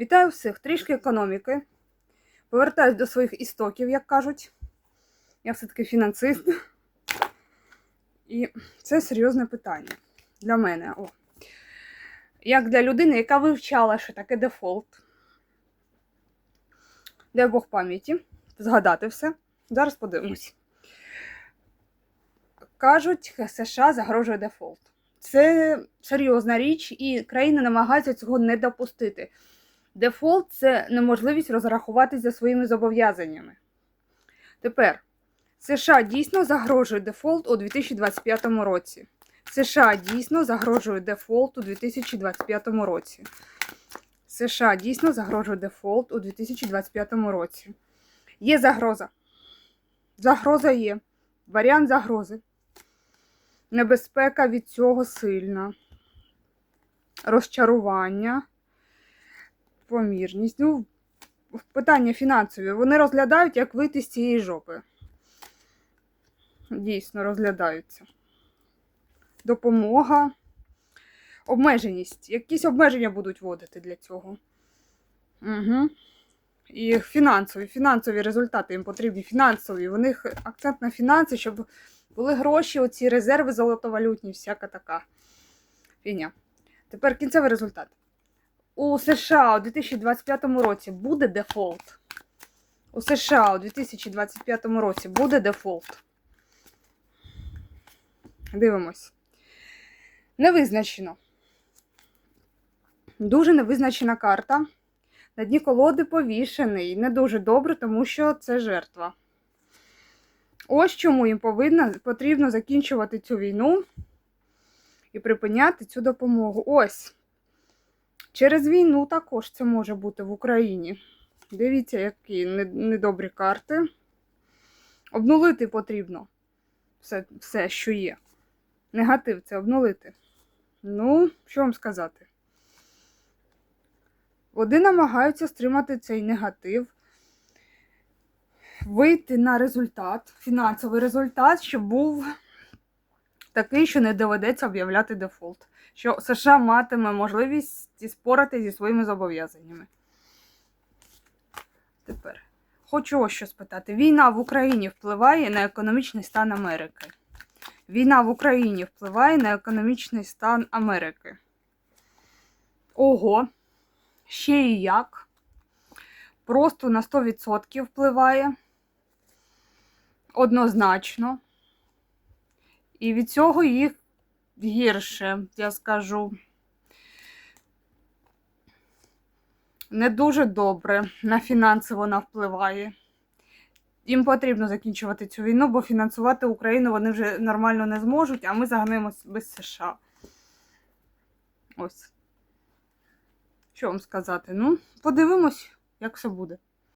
Вітаю всіх! Трішки економіки. Повертаюсь до своїх істоків, як кажуть. Я все-таки фінансист. І це серйозне питання для мене. О. Як для людини, яка вивчала, що таке дефолт. Дай Бог пам'яті. Згадати все. Зараз подивимось. Кажуть, США загрожує дефолт. Це серйозна річ, і країни намагаються цього не допустити. Дефолт це неможливість розрахуватись за своїми зобов'язаннями. Тепер США дійсно загрожує дефолт у 2025 році. США дійсно загрожує дефолт у 2025 році. США дійсно загрожує дефолт у 2025 році. Є загроза. Загроза є. Варіант загрози. Небезпека від цього сильна. Розчарування помірність. Ну, питання фінансові. Вони розглядають, як вийти з цієї жопи. Дійсно, розглядаються. Допомога. Обмеженість. Якісь обмеження будуть вводити для цього. Угу. І фінансові. Фінансові результати їм потрібні. Фінансові. У них акцент на фінанси, щоб були гроші, оці резерви золотовалютні, всяка така фігня. Тепер кінцевий результат у США у 2025 році буде дефолт? У США у 2025 році буде дефолт? Дивимось. Невизначено. Дуже невизначена карта. На дні колоди повішений. Не дуже добре, тому що це жертва. Ось чому їм повинно, потрібно закінчувати цю війну і припиняти цю допомогу. Ось. Через війну також це може бути в Україні. Дивіться, які недобрі карти. Обнулити потрібно все, все, що є. Негатив це обнулити. Ну, що вам сказати? Вони намагаються стримати цей негатив, вийти на результат, фінансовий результат, щоб був такий, що не доведеться об'являти дефолт що США матиме можливість спорати зі своїми зобов'язаннями. Тепер хочу ось що спитати: війна в Україні впливає на економічний стан Америки. Війна в Україні впливає на економічний стан Америки. Ого, ще і як. Просто на 100% впливає. Однозначно. І від цього їх гірше, я скажу. Не дуже добре на фінанси вона впливає. Їм потрібно закінчувати цю війну, бо фінансувати Україну вони вже нормально не зможуть, а ми загнемось без США. Ось. Що вам сказати? Ну, подивимось, як все буде.